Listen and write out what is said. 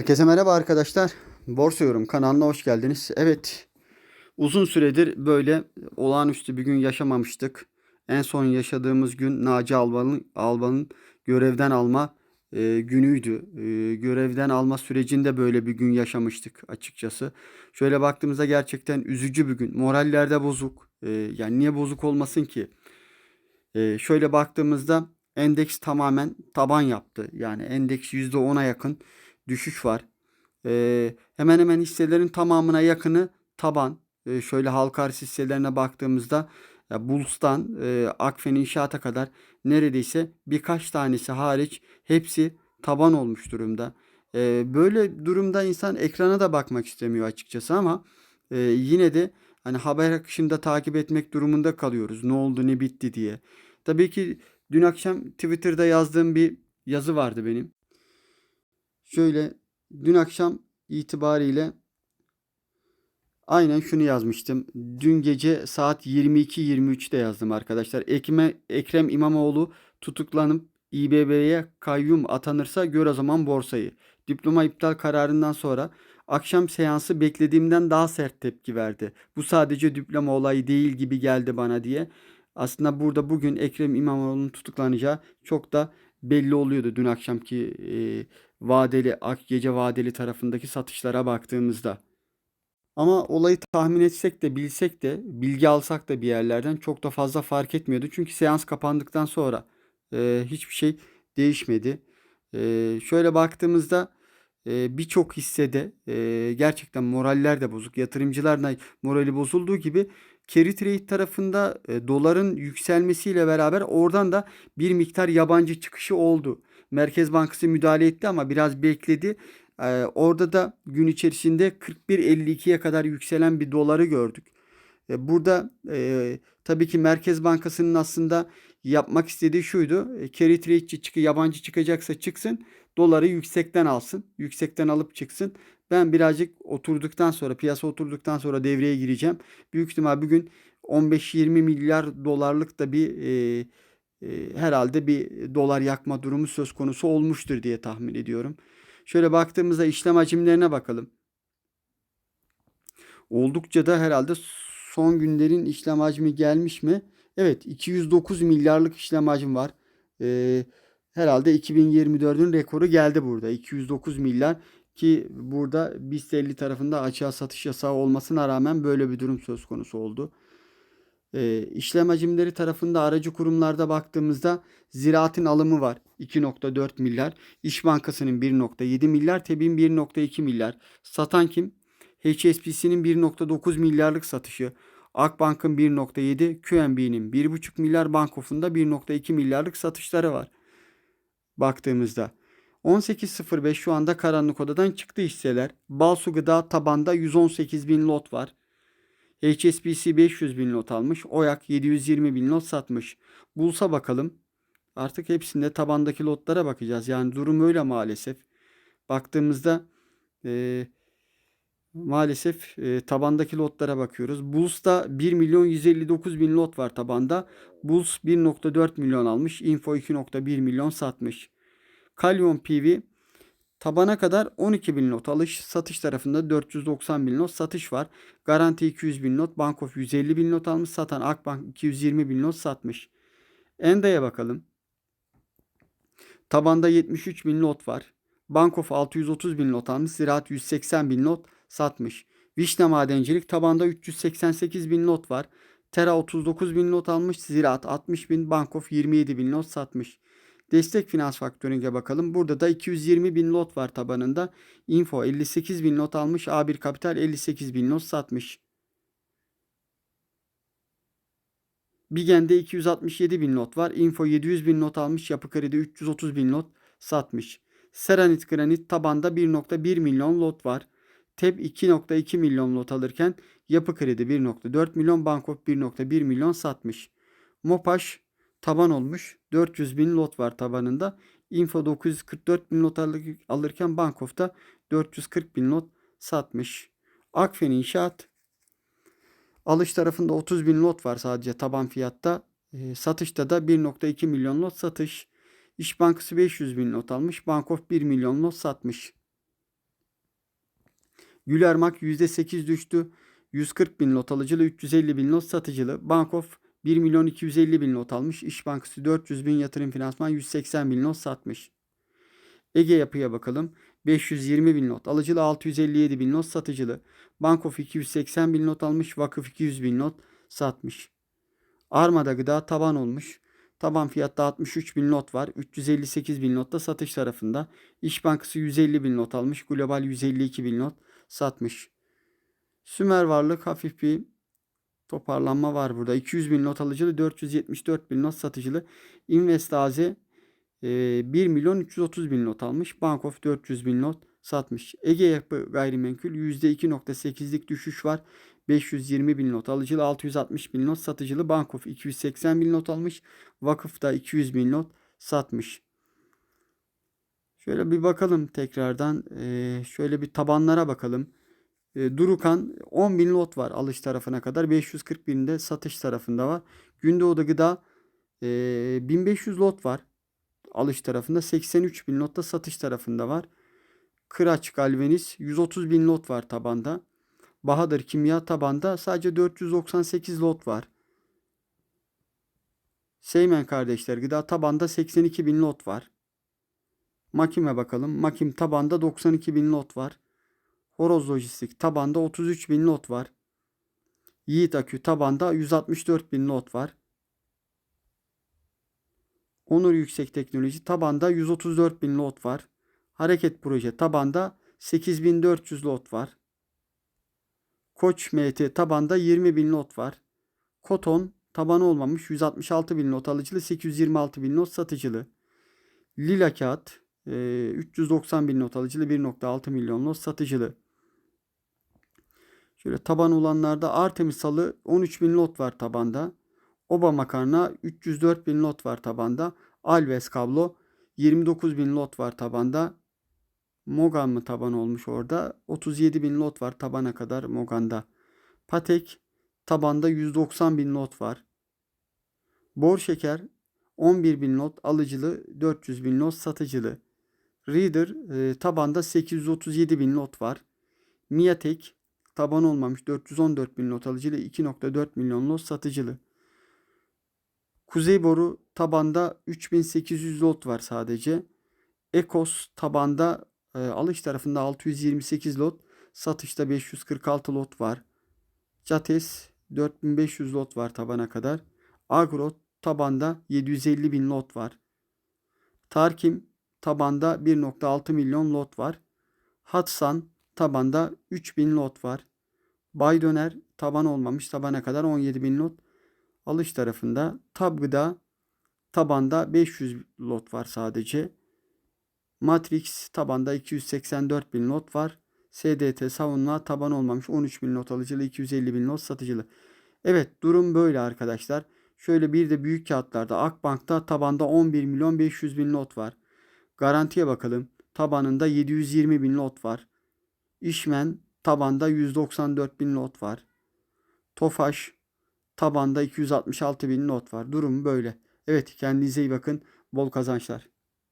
Herkese merhaba arkadaşlar. Borsa Yorum kanalına hoş geldiniz. Evet, uzun süredir böyle olağanüstü bir gün yaşamamıştık. En son yaşadığımız gün Naci Albal'ın Albal'ın görevden alma e, günüydü. E, görevden alma sürecinde böyle bir gün yaşamıştık açıkçası. Şöyle baktığımızda gerçekten üzücü bir gün. Morallerde bozuk. E, yani niye bozuk olmasın ki? E, şöyle baktığımızda endeks tamamen taban yaptı. Yani endeks %10'a yakın düşüş var. Ee, hemen hemen hisselerin tamamına yakını taban. Ee, şöyle halka arz hisselerine baktığımızda ya Bulut'tan e, Akfen İnşaat'a kadar neredeyse birkaç tanesi hariç hepsi taban olmuş durumda. Ee, böyle durumda insan ekrana da bakmak istemiyor açıkçası ama e, yine de hani haber akışında takip etmek durumunda kalıyoruz. Ne oldu ne bitti diye. Tabii ki dün akşam Twitter'da yazdığım bir yazı vardı benim. Şöyle dün akşam itibariyle aynen şunu yazmıştım. Dün gece saat 22.23'te yazdım arkadaşlar. Ekme, Ekrem İmamoğlu tutuklanıp İBB'ye kayyum atanırsa gör o zaman borsayı. Diploma iptal kararından sonra akşam seansı beklediğimden daha sert tepki verdi. Bu sadece diploma olayı değil gibi geldi bana diye. Aslında burada bugün Ekrem İmamoğlu'nun tutuklanacağı çok da belli oluyordu dün akşamki e, vadeli ak gece vadeli tarafındaki satışlara baktığımızda. Ama olayı tahmin etsek de bilsek de bilgi alsak da bir yerlerden çok da fazla fark etmiyordu. Çünkü seans kapandıktan sonra e, hiçbir şey değişmedi. E, şöyle baktığımızda e, birçok hissede e, gerçekten moraller de bozuk. Yatırımcılar da morali bozulduğu gibi carry trade tarafında e, doların yükselmesiyle beraber oradan da bir miktar yabancı çıkışı oldu. Merkez Bankası müdahale etti ama biraz bekledi. Ee, orada da gün içerisinde 41.52'ye kadar yükselen bir doları gördük. Ee, burada e, tabii ki Merkez Bankası'nın aslında yapmak istediği şuydu. E, carry trade'ci çıkı yabancı çıkacaksa çıksın. Doları yüksekten alsın. Yüksekten alıp çıksın. Ben birazcık oturduktan sonra piyasa oturduktan sonra devreye gireceğim. Büyük ihtimal bugün 15-20 milyar dolarlık da bir e, herhalde bir dolar yakma durumu söz konusu olmuştur diye tahmin ediyorum. Şöyle baktığımızda işlem hacimlerine bakalım. Oldukça da herhalde son günlerin işlem hacmi gelmiş mi? Evet 209 milyarlık işlem hacmi var. Ee, herhalde 2024'ün rekoru geldi burada. 209 milyar ki burada BIST 50 tarafında açığa satış yasağı olmasına rağmen böyle bir durum söz konusu oldu. E, işlem hacimleri tarafında aracı kurumlarda baktığımızda ziraatin alımı var 2.4 milyar. İş Bankası'nın 1.7 milyar. TEB'in 1.2 milyar. Satan kim? HSBC'nin 1.9 milyarlık satışı. Akbank'ın 1.7, QNB'nin 1.5 milyar, Bankof'un da 1.2 milyarlık satışları var. Baktığımızda 18.05 şu anda karanlık odadan çıktı hisseler. Balsu Gıda tabanda 118 bin lot var. HSBC 500 bin lot almış. Oyak 720 bin lot satmış. Bulsa bakalım. Artık hepsinde tabandaki lotlara bakacağız. Yani durum öyle maalesef. Baktığımızda e, maalesef e, tabandaki lotlara bakıyoruz. Bulls'ta 1 milyon 159 bin lot var tabanda. Bulls 1.4 milyon almış. Info 2.1 milyon satmış. Kalyon PV Tabana kadar 12 bin not alış, satış tarafında 490 bin not satış var. Garanti 200 bin not, Bankof 150 bin not almış, satan Akbank 220 bin not satmış. Enda'ya bakalım. Tabanda 73 bin not var. Bankof 630 bin not almış, Ziraat 180 bin not satmış. Vişne Madencilik tabanda 388 bin not var. Tera 39 bin not almış, Ziraat 60 bin, Bankof 27 bin not satmış. Destek finans faktörüne bakalım. Burada da 220 bin lot var tabanında. Info 58 bin lot almış. A1 Kapital 58 bin lot satmış. Bigen'de 267 bin lot var. Info 700 bin not almış. Yapı Kredi 330 bin lot satmış. Seranit Granit tabanda 1.1 milyon lot var. TEP 2.2 milyon lot alırken Yapı Kredi 1.4 milyon, Bankof 1.1 milyon satmış. Mopaş taban olmuş. 400 bin lot var tabanında. Info 944 bin lot alırken Bankof'ta 440 bin lot satmış. Akfen İnşaat alış tarafında 30 bin lot var sadece taban fiyatta. E, satışta da 1.2 milyon lot satış. İş Bankası 500 bin lot almış. Bankof 1 milyon lot satmış. Gülermak %8 düştü. 140 bin lot alıcılı, 350 bin lot satıcılı. Bankof 1 milyon 250 bin lot almış. İş Bankası 400 bin yatırım finansman 180 bin lot satmış. Ege Yapı'ya bakalım. 520 bin not alıcılı 657 bin not satıcılı. Bankof 280 bin not almış. Vakıf 200 bin not satmış. Armada gıda taban olmuş. Taban fiyatta 63 bin lot var. 358 bin lot da satış tarafında. İş Bankası 150 bin lot almış. Global 152 bin lot satmış. Sümer Varlık hafif bir toparlanma var burada. 200 bin lot alıcılı, 474 bin lot satıcılı. Invest AZ e, 1 milyon 330 bin lot almış. Bankof 400 bin lot satmış. Ege Yapı Gayrimenkul %2.8'lik düşüş var. 520 bin not alıcılı, 660 bin not satıcılı. Bankof 280 bin not almış. Vakıf da 200 bin not satmış. Şöyle bir bakalım tekrardan. Ee, şöyle bir tabanlara bakalım. Ee, Durukan 10 bin lot var alış tarafına kadar. 540 bin de satış tarafında var. Gündoğdu Gıda e, 1500 lot var. Alış tarafında 83 bin lot da satış tarafında var. Kıraç Galvaniz 130 bin lot var tabanda. Bahadır Kimya tabanda sadece 498 lot var. Seymen kardeşler gıda tabanda 82 bin lot var. Makim'e bakalım. Makim tabanda 92 bin lot var. Horoz Lojistik tabanda 33 bin lot var. Yiğit Akü tabanda 164 bin lot var. Onur Yüksek Teknoloji tabanda 134 bin lot var. Hareket Proje tabanda 8400 lot var. Koç MT tabanda 20 bin lot var. Koton tabanı olmamış 166 bin lot alıcılı 826 bin lot satıcılı. Lila kağıt e, 390 bin not alıcılı 1.6 milyon lot satıcılı. Şöyle taban olanlarda Artemis salı 13 bin lot var tabanda. Oba makarna 304 bin lot var tabanda. Alves kablo 29 bin lot var tabanda. Mogan mı taban olmuş orada? 37 bin lot var tabana kadar Mogan'da. Patek tabanda 190 bin lot var. Bor şeker 11 bin lot alıcılı 400 bin lot satıcılı. Reader e, tabanda 837 bin lot var. Miatek taban olmamış 414 bin lot alıcılı 2.4 milyon lot satıcılı. Kuzey boru tabanda 3800 lot var sadece. Ekos tabanda e, alış tarafında 628 lot, satışta 546 lot var. Cates 4500 lot var tabana kadar. Agro tabanda 750 bin lot var. Tarkim tabanda 1.6 milyon lot var. Hatsan tabanda 3000 lot var. Bay Döner taban olmamış tabana kadar 17 bin lot. Alış tarafında Tabgıda tabanda 500 lot var sadece. Matrix tabanda 284 bin lot var. SDT savunma taban olmamış 13 bin lot alıcılı 250 bin lot satıcılı. Evet durum böyle arkadaşlar. Şöyle bir de büyük kağıtlarda Akbank'ta tabanda 11 milyon 500 bin lot var. Garantiye bakalım. Tabanında 720 bin lot var. İşmen tabanda 194 bin lot var. Tofaş tabanda 266 bin lot var. Durum böyle. Evet kendinize iyi bakın. Bol kazançlar.